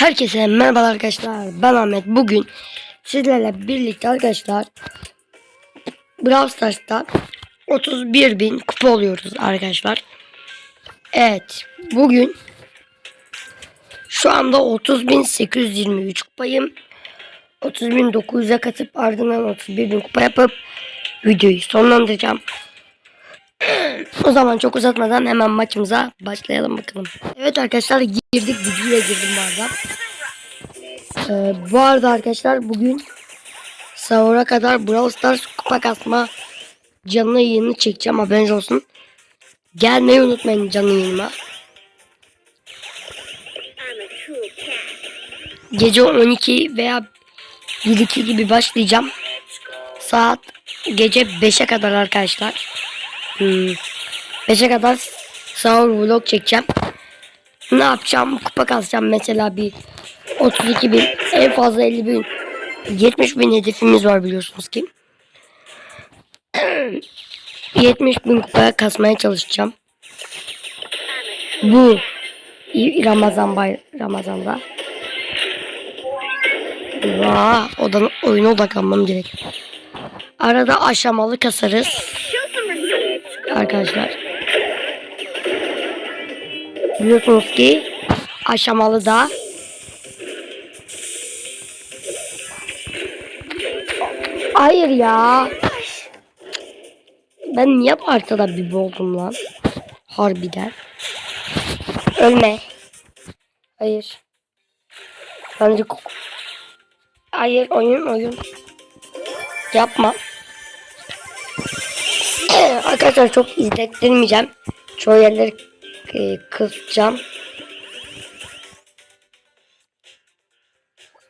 Herkese merhaba arkadaşlar. Ben Ahmet. Bugün sizlerle birlikte arkadaşlar Brawl Stars'ta 31 bin kupa oluyoruz arkadaşlar. Evet. Bugün şu anda 30.823 kupayım. 30.900'e katıp ardından 31.000 kupa yapıp videoyu sonlandıracağım. O zaman çok uzatmadan hemen maçımıza başlayalım bakalım. Evet arkadaşlar girdik videoya girdim bu. Ee, bu arada arkadaşlar bugün sahura kadar Brawl Stars kupa kasma canlı yayını çekeceğim haberiniz olsun. Gelmeyi unutmayın canlı yayınıma. Gece 12 veya 1-2 gibi başlayacağım. Saat gece 5'e kadar arkadaşlar. Hmm, 5'e kadar sahur vlog çekeceğim. Ne yapacağım? Kupa kasacağım mesela bir 32 bin en fazla 50 bin 70 bin hedefimiz var biliyorsunuz ki. 70 bin kupaya kasmaya çalışacağım. Bu Ramazan bay Ramazan'da. Vah, odan oyuna odaklanmam gerek. Arada aşamalı kasarız. Arkadaşlar. Biliyorsunuz ki aşamalı da Hayır ya. Ben niye bu haritada bir oldum lan? Harbiden. Ölme. Hayır. Bence Hayır oyun oyun. Yapma. Arkadaşlar çok izlettirmeyeceğim. Çoğu yerleri e, kısacağım.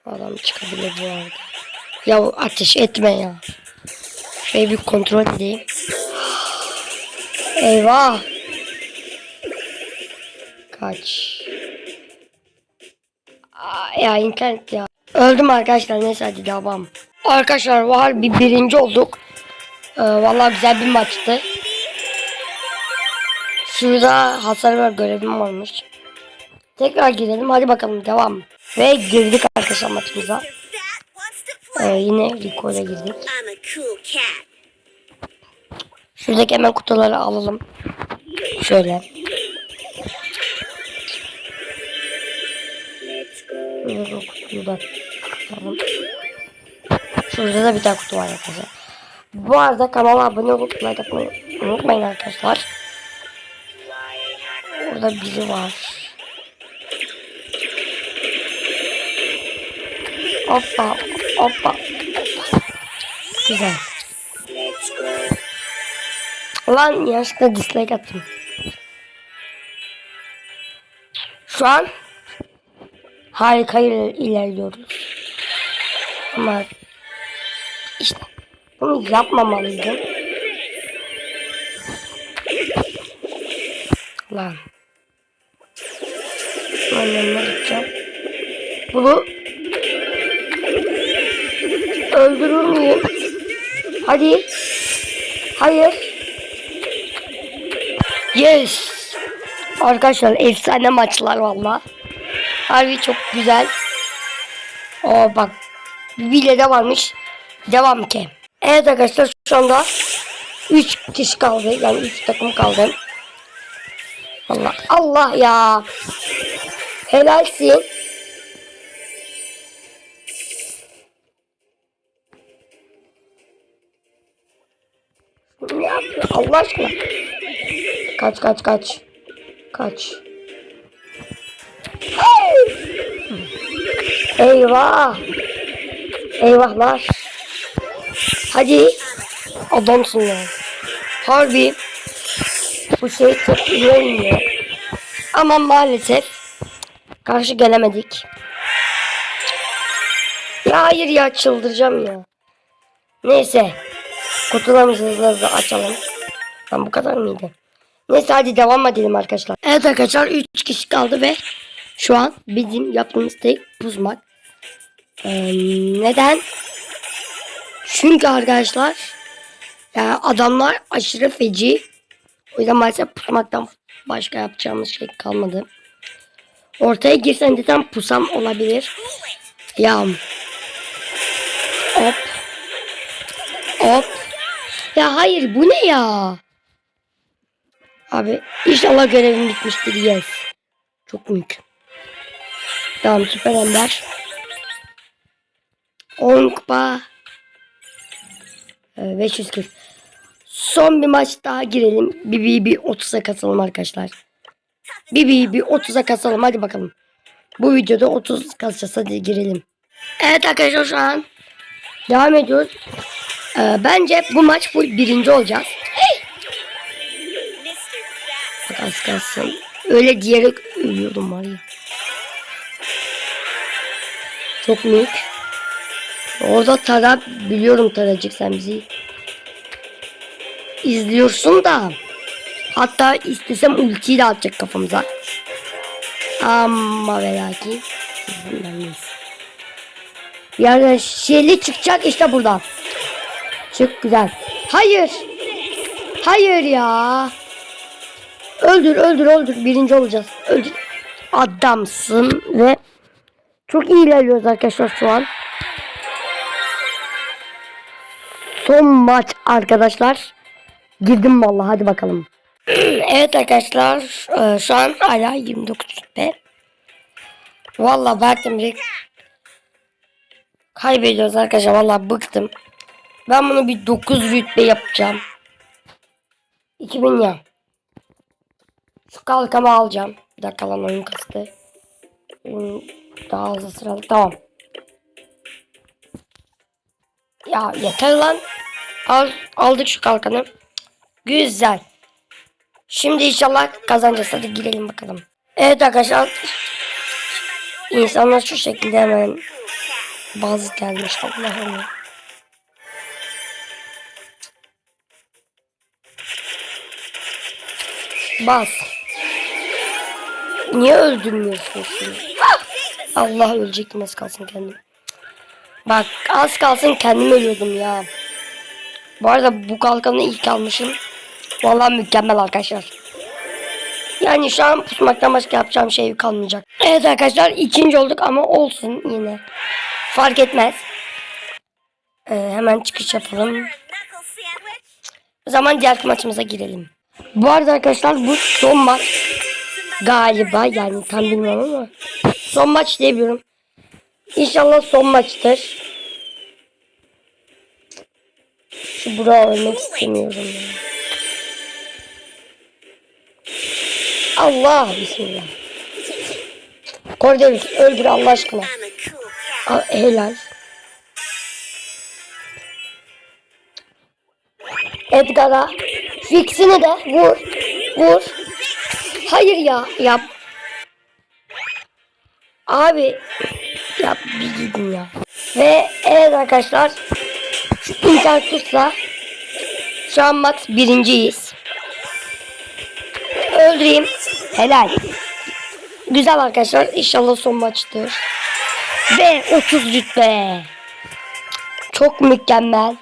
Adam çıkabilir bu arada. Ya ateş etme ya. Şöyle bir kontrol edeyim. Eyvah. Kaç. Aa, ya internet ya. Öldüm arkadaşlar neyse hadi devam. Arkadaşlar var bir birinci olduk. Ee, vallahi güzel bir maçtı. Şurada hasar var görevim varmış. Tekrar girelim hadi bakalım devam. Ve girdik arkadaşlar maçımıza. Ee, yine Rico'ya girdik. Şuradaki hemen kutuları alalım. Şöyle. Şurada da kutuyu da alalım. Şurada da bir tane kutu var arkadaşlar. Bu arada kanala abone olup like atmayı unutmayın arkadaşlar. Orada biri var. Hoppa hoppa. Güzel. Lan yanlışlıkla dislike attım. Şu an harika iler- ilerliyoruz. Ama bunu yapmamalıydım. Lan. Ben yanına gideceğim. Bunu öldürür müyüm? Hadi. Hayır. Yes. Arkadaşlar efsane maçlar valla. Harbi çok güzel. Oo bak. Bile de varmış. Devam ki. Evet arkadaşlar şu anda 3 kişi kaldı. Yani 3 takım kaldı. Allah Allah ya. Helalsin. Ne Allah aşkına? Kaç kaç kaç. Kaç. Eyvah. Eyvahlar. Hadi. Adamsın ya. Harbi. Bu şey çok iyi oynuyor. Ama maalesef karşı gelemedik. Ya hayır ya çıldıracağım ya. Neyse. Kutularımızı hızlı hızlı açalım. Lan bu kadar mıydı? Neyse hadi devam edelim arkadaşlar. Evet arkadaşlar 3 kişi kaldı ve şu an bizim yaptığımız tek pusmak. Ee, neden? Çünkü arkadaşlar yani adamlar aşırı feci. O yüzden maalesef pusmaktan başka yapacağımız şey kalmadı. Ortaya girsen desem pusam olabilir. Ya. Hop. Hop. Ya hayır bu ne ya? Abi inşallah görevim bitmiştir. Yes. Çok büyük. Tamam süper ender. 10 kupa. Ee, 540. Son bir maç daha girelim. Bir bir bir 30'a kasalım arkadaşlar. Bir bir bir 30'a kasalım hadi bakalım. Bu videoda 30 kasacağız hadi girelim. Evet arkadaşlar şu an devam ediyoruz. Ee, bence bu maç full birinci olacağız. Bak az kalsın. Öyle diyerek ölüyordum var ya. Çok büyük. Orada Tara biliyorum Taracık sen bizi izliyorsun da hatta istesem ultiyi de atacak kafamıza. Ama ve lakin yerden şeyli çıkacak işte buradan. Çık güzel. Hayır. Hayır ya. Öldür öldür öldür. Birinci olacağız. Öldür. Adamsın ve çok iyi ilerliyoruz arkadaşlar şu an. Son maç arkadaşlar. Girdim vallahi hadi bakalım. evet arkadaşlar e, şu an hala 29 rütbe. Vallahi baktım kaybediyoruz arkadaşlar vallahi bıktım. Ben bunu bir 9 rütbe yapacağım. 2000 ya. Şu kalkamı alacağım. Bir dakika lan oyun kastı. Daha hızlı sıralı. Tamam. Ya yeter lan. Al, aldık şu kalkanı. Güzel. Şimdi inşallah kazanacağız. Hadi girelim bakalım. Evet arkadaşlar. İnsanlar şu şekilde hemen bazı gelmiş. Allah'ım. Bas. Niye öldürmüyorsun şimdi? Allah ölecektim az kalsın kendim. Bak az kalsın kendim ölüyordum ya. Bu arada bu kalkanı ilk almışım. Vallahi mükemmel arkadaşlar. Yani şu an pusmaktan başka yapacağım şey kalmayacak. Evet arkadaşlar ikinci olduk ama olsun yine. Fark etmez. Ee, hemen çıkış yapalım. O zaman diğer maçımıza girelim. Bu arada arkadaşlar bu son maç galiba yani tam bilmiyorum ama son maç diyebiliyorum. İnşallah son maçtır. Şu Burak'ı ölmek istemiyorum ya. Allah bismillah. Cordelis öldür Allah aşkına. Aa, helal. Edgar'a ikisini de vur. Vur. Hayır ya. Yap. Abi. Bir gidin ya. Ve evet arkadaşlar. Şu internet. Şu an max birinciyiz. Öldüreyim. Helal. Güzel arkadaşlar. İnşallah son maçtır. Ve 30 rütbe. Çok mükemmel.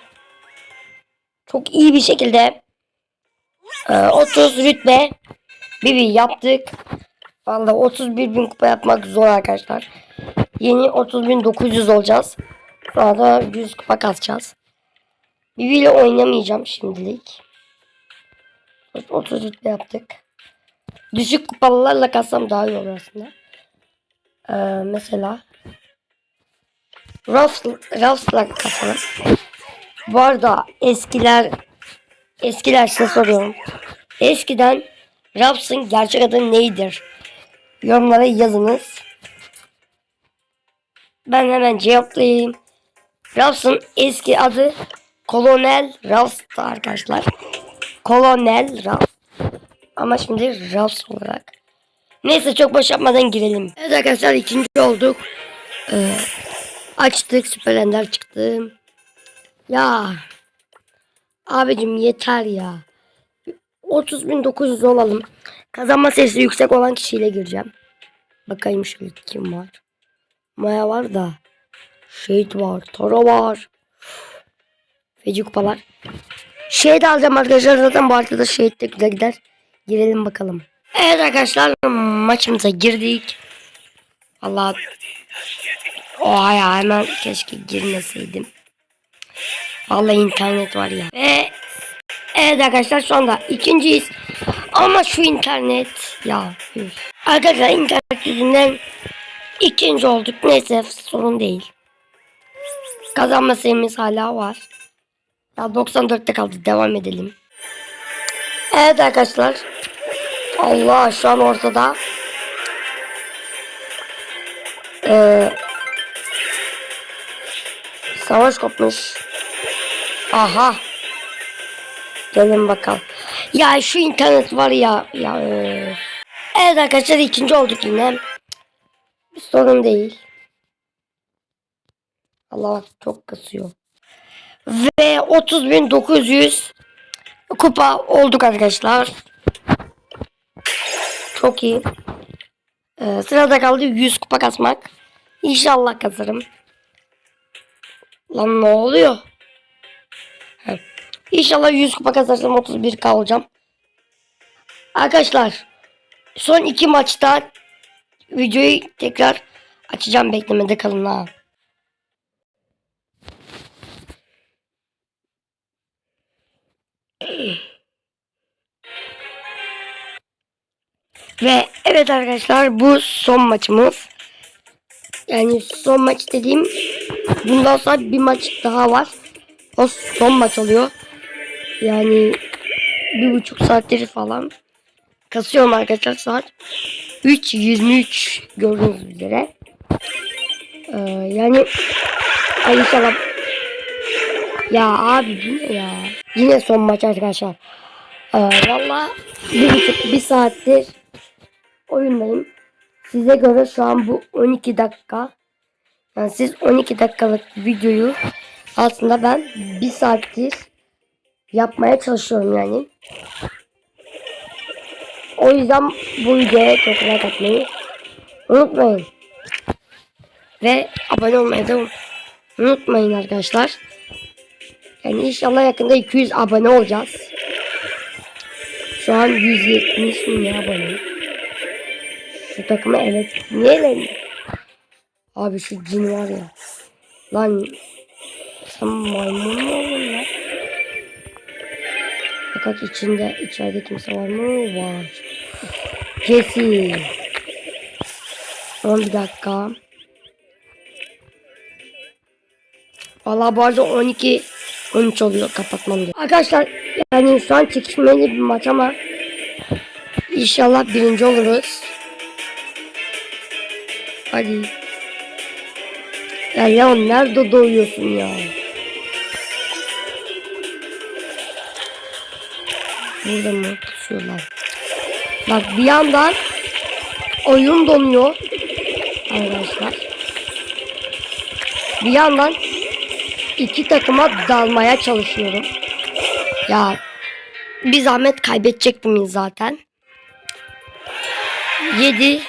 Çok iyi bir şekilde e, 30 rütbe Bibi yaptık. Vallahi 31 bin kupa yapmak zor arkadaşlar. Yeni 30.900 olacağız. Sonra da 100 kupa kasacağız. Bibi ile oynamayacağım şimdilik. 30 rütbe yaptık. Düşük kupalarla kassam daha iyi olur aslında. Ee, mesela Ruffs'la kasalım. Bu arada eskiler eskiler size soruyorum. Eskiden Raps'ın gerçek adı neydir? Yorumlara yazınız. Ben hemen cevaplayayım. Raps'ın eski adı Kolonel Raps'tı arkadaşlar. Kolonel Raps. Ama şimdi Raps olarak. Neyse çok boş yapmadan girelim. Evet arkadaşlar ikinci olduk. Ee, açtık süper ender çıktı. Ya. Abicim yeter ya. 30.900 olalım. Kazanma sesi yüksek olan kişiyle gireceğim. Bakayım şöyle kim var. Maya var da. Şehit var. Toro var. Feci kupalar. Şehit alacağım arkadaşlar. Zaten bu haritada şehit de güzel gider. Girelim bakalım. Evet arkadaşlar maçımıza girdik. Allah Oha ya hemen keşke girmeseydim. Vallahi internet var ya. Ve evet arkadaşlar şu anda ikinciyiz. Ama şu internet ya. Arkadaşlar internet yüzünden ikinci olduk. Neyse sorun değil. Kazanma sayımız hala var. Ya 94'te kaldı. Devam edelim. Evet arkadaşlar. Allah şu an ortada. Ee, savaş kopmuş. Aha. Gelin bakalım. Ya şu internet var ya. ya ee. Evet arkadaşlar ikinci olduk yine. Sorun değil. Allah bak çok kasıyor. Ve 30.900 kupa olduk arkadaşlar. Çok iyi. Ee, sırada kaldı 100 kupa kasmak. İnşallah kasarım. Lan ne oluyor? Heh. İnşallah 100 kupa kazarsam 31k olacağım. Arkadaşlar son iki maçta videoyu tekrar açacağım beklemede kalın ha. Ve evet arkadaşlar bu son maçımız. Yani son maç dediğim bundan sonra bir maç daha var. O son maç oluyor. Yani bir buçuk saattir falan kasıyorum arkadaşlar saat 3.23 gördüğünüz üzere. Ee, yani ay inşallah ya abi bu ne ya? Yine son maç arkadaşlar. Ee, Valla bir buçuk bir saattir oyundayım. Size göre şu an bu 12 dakika. Yani siz 12 dakikalık videoyu aslında ben bir saattir yapmaya çalışıyorum yani. O yüzden bu videoya çok like atmayı unutmayın. Ve abone olmayı da unutmayın arkadaşlar. Yani inşallah yakında 200 abone olacağız. Şu an 170 mi ne abone? Şu takıma evet. Niye elendi? Abi şu cin var ya. Lan sen maymun mu oldun lan? Fakat içinde içeride kimse var mı? Var. Kesin. Son bir dakika. Vallahi bu arada 12 13 oluyor kapatmam gerekiyor. Arkadaşlar yani şu an çekişmeli bir maç ama inşallah birinci oluruz. Hadi. Ya Leon nerede doğuyorsun ya? Burada mı tutuyorlar? Bak bir yandan oyun donuyor. Arkadaşlar. Bir yandan iki takıma dalmaya çalışıyorum. Ya bir zahmet kaybedecek miyiz zaten? 7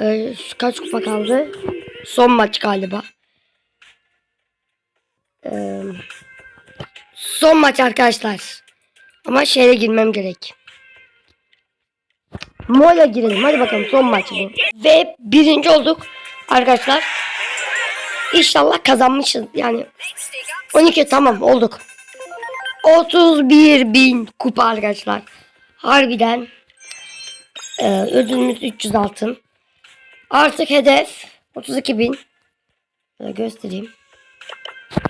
ee, kaç kupa kaldı? Son maç galiba. Ee, son maç arkadaşlar. Ama şeye girmem gerek. Mola girelim. Hadi bakalım son maç bu. Ve birinci olduk arkadaşlar. İnşallah kazanmışız. Yani 12 tamam olduk. 31 bin kupa arkadaşlar. Harbiden ee, ödülümüz 300 altın. Artık hedef 32 bin. Şöyle göstereyim.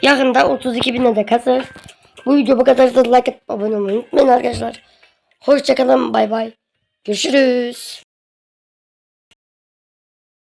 Yakında 32 bine de kasar. Bu video bu kadar. Like atıp abone olmayı unutmayın arkadaşlar. Hoşçakalın. Bay bay. Görüşürüz.